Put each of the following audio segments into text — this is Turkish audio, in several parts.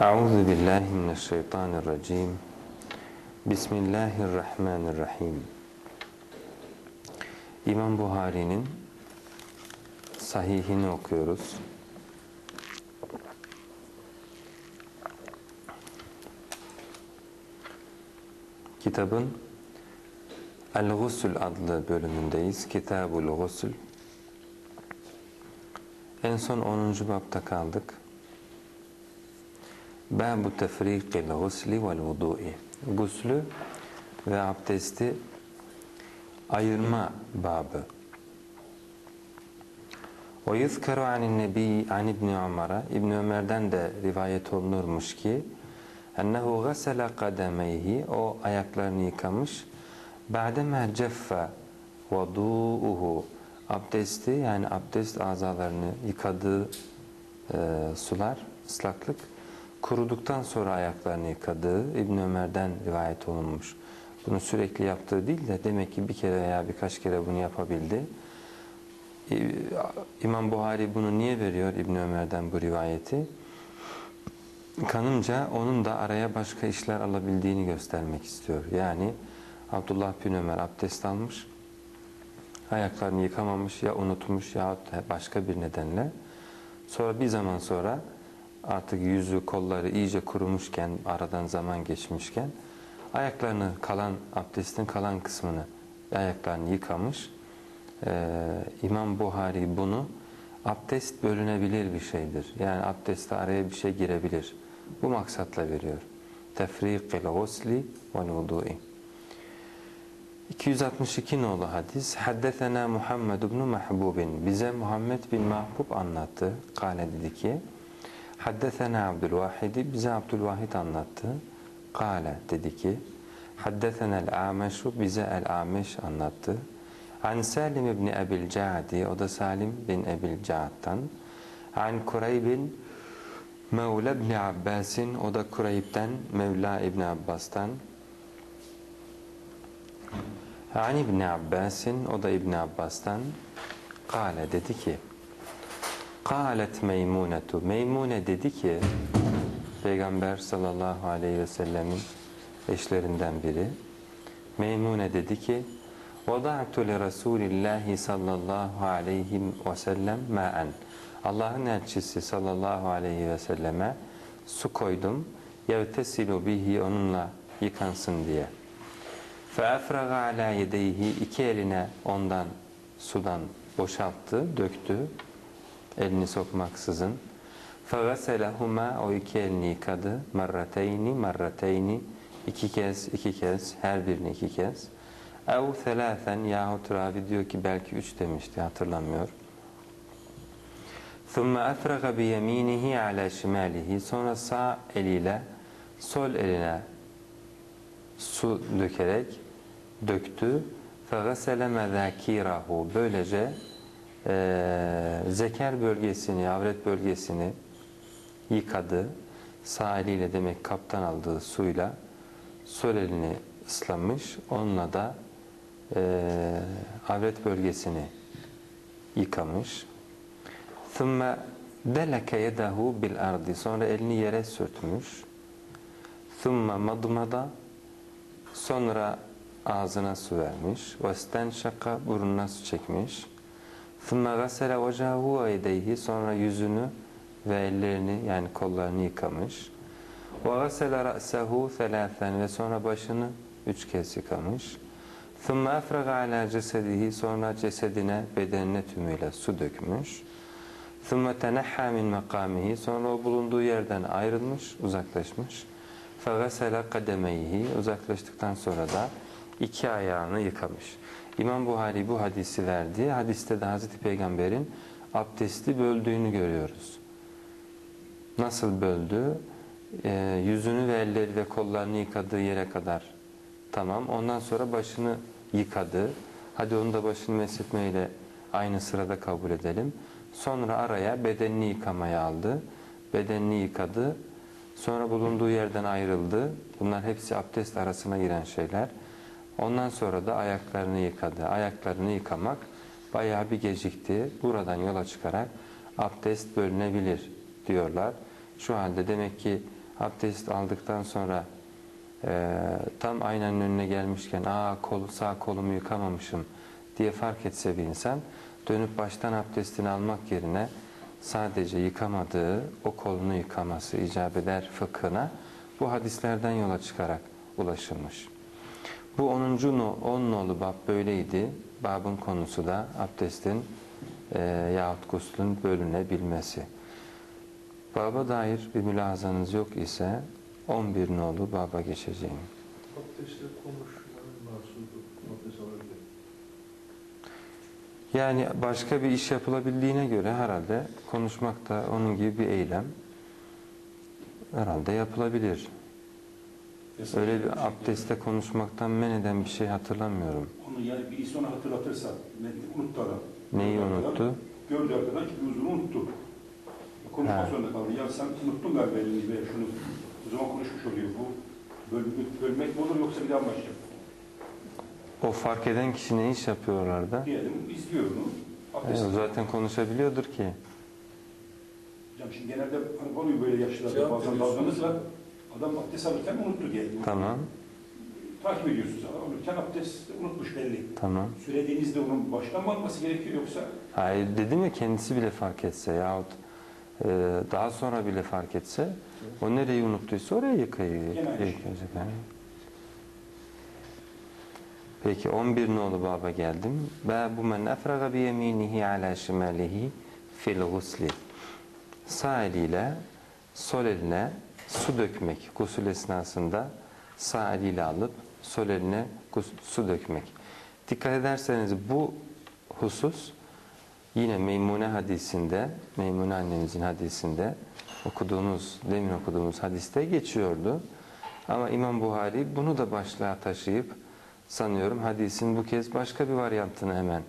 Euzu billahi mineşşeytanirracim. Bismillahirrahmanirrahim. İmam Buhari'nin sahihini okuyoruz. Kitabın El-Gusül adlı bölümündeyiz. Kitabul Gusül. En son 10. bapta kaldık. Bâbu tefrîkil gusli vel vudu'i. Guslü ve abdesti ayırma babı. Ve yuzkeru anin nebi an İbni Ömer'e İbni Ömer'den de rivayet olunurmuş ki ennehu gasele kademeyhi o ayaklarını yıkamış ba'dema ceffe vudu'uhu abdesti yani abdest azalarını yıkadığı e, sular ıslaklık kuruduktan sonra ayaklarını yıkadığı İbn Ömer'den rivayet olunmuş. Bunu sürekli yaptığı değil de demek ki bir kere veya birkaç kere bunu yapabildi. İmam Buhari bunu niye veriyor İbn Ömer'den bu rivayeti? Kanımca onun da araya başka işler alabildiğini göstermek istiyor. Yani Abdullah bin Ömer abdest almış, ayaklarını yıkamamış ya unutmuş ya başka bir nedenle. Sonra bir zaman sonra artık yüzü kolları iyice kurumuşken aradan zaman geçmişken ayaklarını kalan abdestin kalan kısmını ayaklarını yıkamış. Ee, İmam Buhari bunu abdest bölünebilir bir şeydir. Yani abdestte araya bir şey girebilir. Bu maksatla veriyor. Tefrikil gusli vel vudu'i. 262 nolu hadis. Haddetena Muhammed ibn Mahbubin. Bize Muhammed bin Mahbub anlattı. Kale dedi ki Haddesena Abdülvahidi. Bize Abdülvahid anlattı. Kale dedi ki Haddesena el-Ameşu. Bize el-Ameş anlattı. An Salim ibn Ebil Ca'di. O da Salim bin Ebil Ca'd'dan. An Kureybin Mevla ibn Abbas'in. O da Kureyb'den Mevla ibn Abbas'tan. An İbni Abbas'in, o da İbni Abbas'tan Kale dedi ki Kalet meymunetu Meymune dedi ki Peygamber sallallahu aleyhi ve sellemin eşlerinden biri Meymune dedi ki Vada'tu li Resulillahi sallallahu aleyhi ve sellem ma'en Allah'ın elçisi sallallahu aleyhi ve selleme su koydum yevtesilu bihi onunla yıkansın diye فَاَفْرَغَ عَلَى يَدَيْهِ iki eline ondan sudan boşalttı, döktü elini sokmaksızın. فَغَسَلَهُمَا o iki elini yıkadı. مَرَّتَيْنِ مَرَّتَيْنِ iki kez, iki kez, her birini iki kez. اَوْ ثَلَاثًا yahut ravi diyor ki belki üç demişti hatırlamıyor. ثُمَّ أَفْرَغَ بِيَم۪ينِهِ عَلَى شِمَالِهِ Sonra sağ eliyle sol eline su dökerek döktü. فَغَسَلَ مَذَاكِيرَهُ Böylece e, zeker bölgesini, avret bölgesini yıkadı. Sağ eliyle demek kaptan aldığı suyla sol elini ıslanmış. Onunla da e, avret bölgesini yıkamış. ثُمَّ deleke yedehu bil ardi. Sonra elini yere sürtmüş. Thumma madmada. Sonra ağzına su vermiş. Vesten şaka burnuna su çekmiş. ثُمَّ غَسَلَ وَجَهُ وَيْدَيْهِ Sonra yüzünü ve ellerini yani kollarını yıkamış. وَغَسَلَ رَأْسَهُ ثَلَاثًا Ve sonra başını üç kez yıkamış. ثُمَّ أَفْرَغَ عَلَى جَسَدِهِ Sonra cesedine, bedenine tümüyle su dökmüş. ثُمَّ تَنَحَّى مِنْ مَقَامِهِ Sonra o bulunduğu yerden ayrılmış, uzaklaşmış. فَغَسَلَ قَدَمَيْهِ Uzaklaştıktan sonra da iki ayağını yıkamış. İmam Buhari bu hadisi verdi. Hadiste de Hazreti Peygamber'in abdesti böldüğünü görüyoruz. Nasıl böldü? Ee, yüzünü ve elleri ve kollarını yıkadığı yere kadar tamam. Ondan sonra başını yıkadı. Hadi onu da başını mesletmeyle aynı sırada kabul edelim. Sonra araya bedenini yıkamaya aldı. Bedenini yıkadı. Sonra bulunduğu yerden ayrıldı. Bunlar hepsi abdest arasına giren şeyler. Ondan sonra da ayaklarını yıkadı. Ayaklarını yıkamak bayağı bir gecikti. Buradan yola çıkarak abdest bölünebilir diyorlar. Şu halde demek ki abdest aldıktan sonra e, tam aynanın önüne gelmişken aa kol, sağ kolumu yıkamamışım diye fark etse bir insan dönüp baştan abdestini almak yerine sadece yıkamadığı o kolunu yıkaması icap eder fıkhına bu hadislerden yola çıkarak ulaşılmış. Bu 10. No, 10 nolu bab böyleydi. Babın konusu da abdestin e, yahut guslün bölünebilmesi. Baba dair bir mülahazanız yok ise 11 nolu baba geçeceğim. Abdestte konuşulan mahsudu abdest alırken. Yani başka bir iş yapılabildiğine göre herhalde konuşmak da onun gibi bir eylem herhalde yapılabilir. Öyle bir abdestte konuşmaktan men eden bir şey hatırlamıyorum. Onu yani birisi ona hatırlatırsa, ne- unuttu adam. Neyi Gördü unuttu? arkadan- Gördü arkadan ki uzunu unuttu. Konuşmak Ha. zorunda kaldı. Ya sen unuttun galiba elini ve şunu. O zaman konuşmuş oluyor bu. Bölmek, bölmek mi olur yoksa bir daha mı başlayacak? O fark eden kişi ne iş yapıyor orada? Diyelim izliyor onu. E, Abdest. zaten konuşabiliyordur ki. Hocam şimdi genelde hani oluyor böyle yaşlılarda bazen veriyorsunuz. Adam abdest alırken unuttu diye. Tamam, Takip ediyorsunuz. Alırken abdest unutmuş belli. tamam. Söylediğinizde onun baştan mı alması gerekiyor yoksa Hayır dedim ya kendisi bile fark etse yahut e, daha sonra bile fark etse o nereyi unuttuysa oraya şey. yıkayacak yani. Peki 11 nolu baba geldim. Babu men efraga bi yeminihi ala şimalihi fil gusli. Sağ eliyle sol eline su dökmek. Gusül esnasında sağ eliyle alıp sol eline su dökmek. Dikkat ederseniz bu husus yine Meymune hadisinde, Meymune annemizin hadisinde okuduğumuz, demin okuduğumuz hadiste geçiyordu. Ama İmam Buhari bunu da başlığa taşıyıp sanıyorum hadisin bu kez başka bir varyantını hemen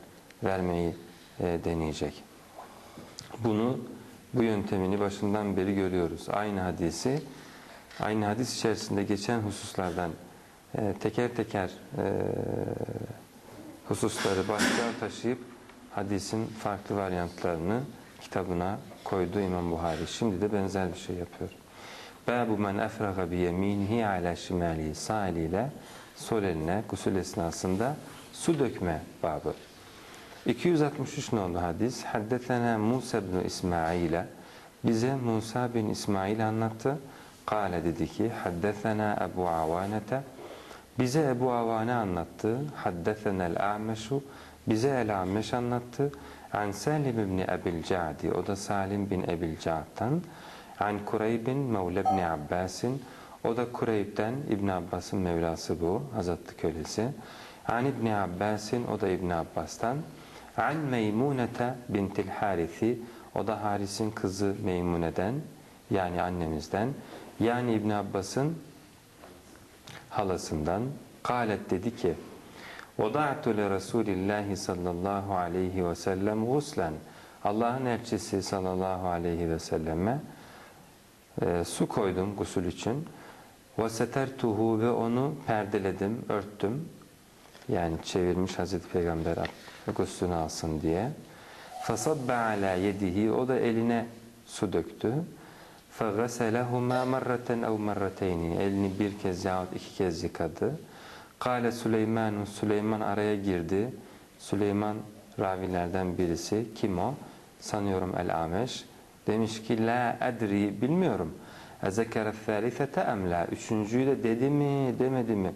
vermeyi e, deneyecek. Bunu bu yöntemini başından beri görüyoruz. Aynı hadisi aynı hadis içerisinde geçen hususlardan e, teker teker e, hususları başlığa taşıyıp hadisin farklı varyantlarını kitabına koydu İmam Buhari. Şimdi de benzer bir şey yapıyor. Babu men efraga bi yeminihi ala şimalihi sağ eliyle sol eline gusül esnasında su dökme babı. 263 nolu hadis. Haddetena Musa bin İsmail'e bize Musa bin İsmail anlattı. Kale dedi ki haddetena Ebu Avanete bize Ebu Avane anlattı. Haddetena el-A'meşu bize el-A'meş anlattı. An Salim ibn Ebil Ca'di o da Salim bin Ebil Ca'd'dan. An Kureybin Mevle ibn Abbas'in o da Kureyb'den İbn Abbas'ın Mevlası bu, Hazretli kölesi. An İbn Abbas'in o da İbn Abbas'tan. An Meymunete bintil Harithi o da Haris'in kızı Meymune'den yani annemizden. Yani İbn Abbas'ın halasından. Kalet dedi ki Voda'tu li Resulillahi sallallahu aleyhi ve sellem guslen Allah'ın elçisi sallallahu aleyhi ve selleme e, su koydum gusül için. Ve setertuhu ve onu perdeledim, örttüm. Yani çevirmiş Hazreti Peygamber guslünü alsın diye. Fasabbe ala yedihi o da eline su döktü. فَغَسَلَهُمَا مَرَّةً اَوْ مَرَّتَيْنِ Elini bir kez yahut iki kez yıkadı. Kale Süleyman, Süleyman araya girdi. Süleyman ravilerden birisi. Kim o? Sanıyorum El-Ameş. Demiş ki la edri bilmiyorum. Ezekere thâlithete emla. Üçüncüyü de dedi mi demedi mi?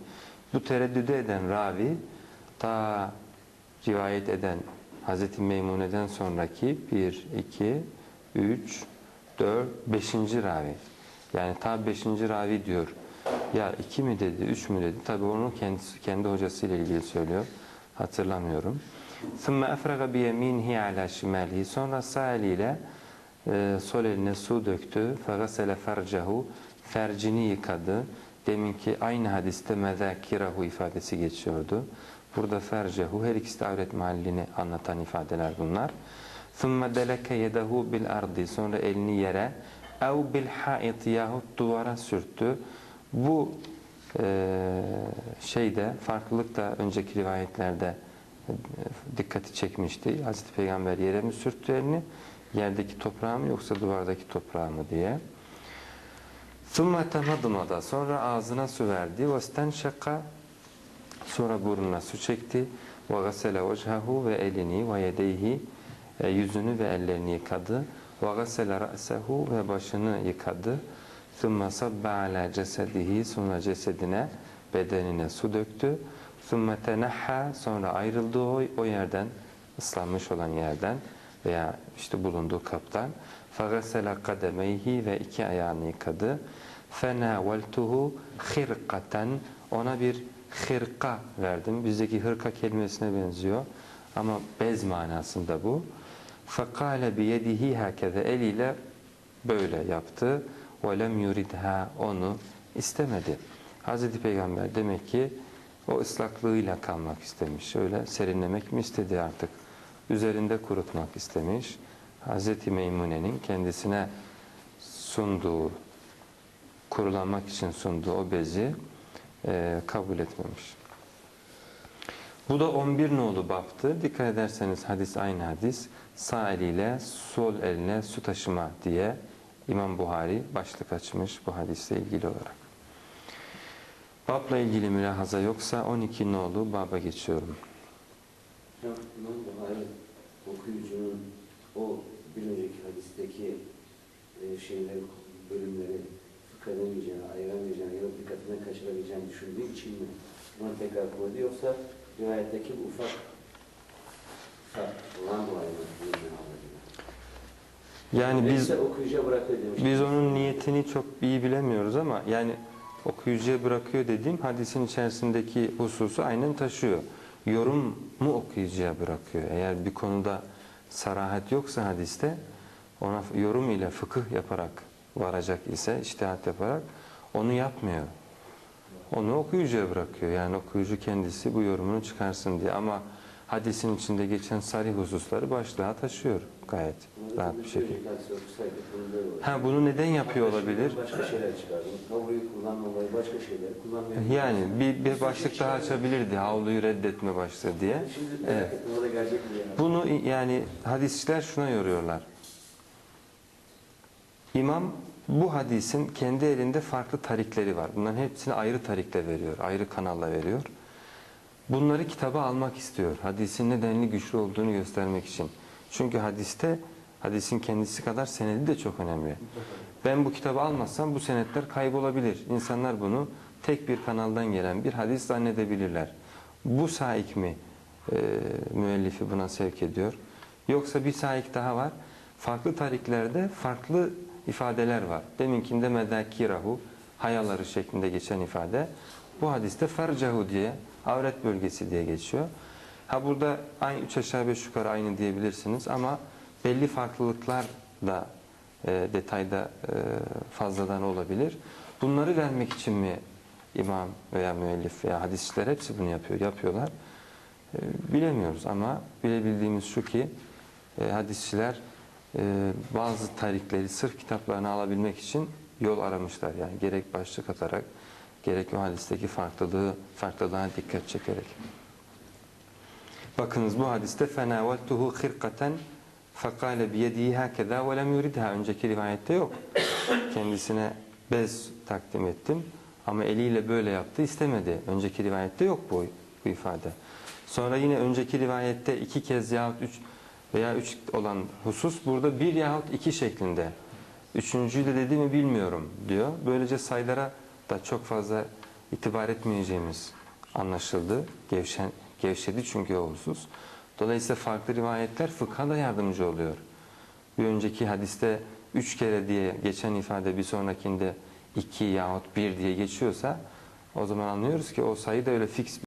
Bu tereddüde eden ravi ta rivayet eden Hazreti Meymune'den sonraki 1, 2, 3, 4, 5. ravi. Yani ta 5. ravi diyor. Ya 2 mi dedi, 3 mü dedi? Tabi onu kendisi, kendi hocasıyla ilgili söylüyor. Hatırlamıyorum. ثُمَّ اَفْرَغَ بِيَم۪ينِهِ عَلَى شِمَالِهِ Sonra sağ eliyle e, sol eline su döktü. فَغَسَلَ فَرْجَهُ Fercini yıkadı. Deminki aynı hadiste mezakirahu ifadesi geçiyordu. Burada fercehu her ikisi de avret mahallini anlatan ifadeler bunlar. ثُمَّ دَلَكَ يَدَهُ بِالْاَرْضِ Sonra elini yere ev bil hait yahut duvara sürttü. Bu e, şeyde farklılık da önceki rivayetlerde e, dikkati çekmişti. Hazreti Peygamber yere mi sürttü elini, yerdeki toprağı mı yoksa duvardaki toprağı mı diye. ثُمَّ تَمَضْمَضَ Sonra ağzına su verdi. وَاسْتَنْشَقَ Sonra burnuna su çekti. Ve gasele vechehu ve elini ve e, yüzünü ve ellerini yıkadı. Ve gasele ve başını yıkadı. Thumma sabba ala cesedihi sonra cesedine bedenine su döktü. Thumma tenahha sonra ayrıldı o, o yerden ıslanmış olan yerden veya işte bulunduğu kaptan. Fagasela kademeyhi ve iki ayağını yıkadı. Fenaveltuhu khirqaten ona bir hırka verdim. Bizdeki hırka kelimesine benziyor. Ama bez manasında bu. فَقَالَ بِيَدِهِ هَكَذَا Eliyle böyle yaptı. وَلَمْ يُرِدْهَا Onu istemedi. Hazreti Peygamber demek ki o ıslaklığıyla kalmak istemiş. Öyle serinlemek mi istedi artık? Üzerinde kurutmak istemiş. Hazreti Meymune'nin kendisine sunduğu, kurulanmak için sunduğu o bezi e, kabul etmemiş. Bu da 11 nolu baptı. Dikkat ederseniz hadis aynı hadis. Sağ eliyle sol eline su taşıma diye İmam Buhari başlık açmış bu hadisle ilgili olarak. Babla ilgili mülahaza yoksa 12 nolu baba geçiyorum. İmam Buhari okuyucunun o bir önceki hadisteki e, şeyleri, bölümleri fıkh edemeyeceğini, ayıramayacağını ya da dikkatine kaçırabileceğini düşündüğü için mi bunu tekrar koydu yoksa rivayetteki bu ufak olan bu ayını Yani biz Biz okuyucuya bırakıyor demiş. biz onun niyetini çok iyi bilemiyoruz ama yani okuyucuya bırakıyor dediğim hadisin içerisindeki hususu aynen taşıyor. Yorum mu okuyucuya bırakıyor? Eğer bir konuda sarahat yoksa hadiste ona yorum ile fıkıh yaparak varacak ise, içtihat yaparak onu yapmıyor. Onu okuyucuya bırakıyor. Yani okuyucu kendisi bu yorumunu çıkarsın diye. Ama hadisin içinde geçen sarih hususları başlığa taşıyor gayet Bunu da rahat bir şekilde. Ha bunu neden yapıyor olabilir? Başka şeyler çıkardım. Havluyu kullanmamayı başka şeyler kullanmayı. Yani bir, bir başlık daha açabilirdi. Havluyu reddetme başlığı diye. Şimdi Evet. Bunu yani hadisçiler şuna yoruyorlar. İmam bu hadisin kendi elinde farklı tarikleri var. Bunların hepsini ayrı tarikle veriyor. Ayrı kanalla veriyor. Bunları kitaba almak istiyor. Hadisin nedenli güçlü olduğunu göstermek için. Çünkü hadiste hadisin kendisi kadar senedi de çok önemli. Ben bu kitabı almazsam bu senetler kaybolabilir. İnsanlar bunu tek bir kanaldan gelen bir hadis zannedebilirler. Bu saik mi e, müellifi buna sevk ediyor? Yoksa bir saik daha var. Farklı tariklerde farklı ifadeler var. Deminkinde medakirahu, hayaları şeklinde geçen ifade. Bu hadiste fercahu diye, avret bölgesi diye geçiyor. Ha burada aynı üç aşağı beş yukarı aynı diyebilirsiniz ama belli farklılıklar da e, detayda e, fazladan olabilir. Bunları vermek için mi imam veya müellif veya hadisçiler hepsi bunu yapıyor, yapıyorlar. E, bilemiyoruz ama bilebildiğimiz şu ki e, hadisçiler bazı tarikleri sırf kitaplarını alabilmek için yol aramışlar. Yani gerek başlık atarak gerek o hadisteki farklılığı farklılığa dikkat çekerek. Bakınız bu hadiste fenaveltuhu khirqaten fekale biyedihi hakeza ve lem yuridha önceki rivayette yok. Kendisine bez takdim ettim ama eliyle böyle yaptı istemedi. Önceki rivayette yok bu, bu ifade. Sonra yine önceki rivayette iki kez yahut üç veya üç olan husus burada bir yahut iki şeklinde. Üçüncüyü de dedi mi bilmiyorum diyor. Böylece sayılara da çok fazla itibar etmeyeceğimiz anlaşıldı. Gevşen, gevşedi çünkü o husus. Dolayısıyla farklı rivayetler fıkha da yardımcı oluyor. Bir önceki hadiste üç kere diye geçen ifade bir sonrakinde iki yahut bir diye geçiyorsa o zaman anlıyoruz ki o sayı da öyle fix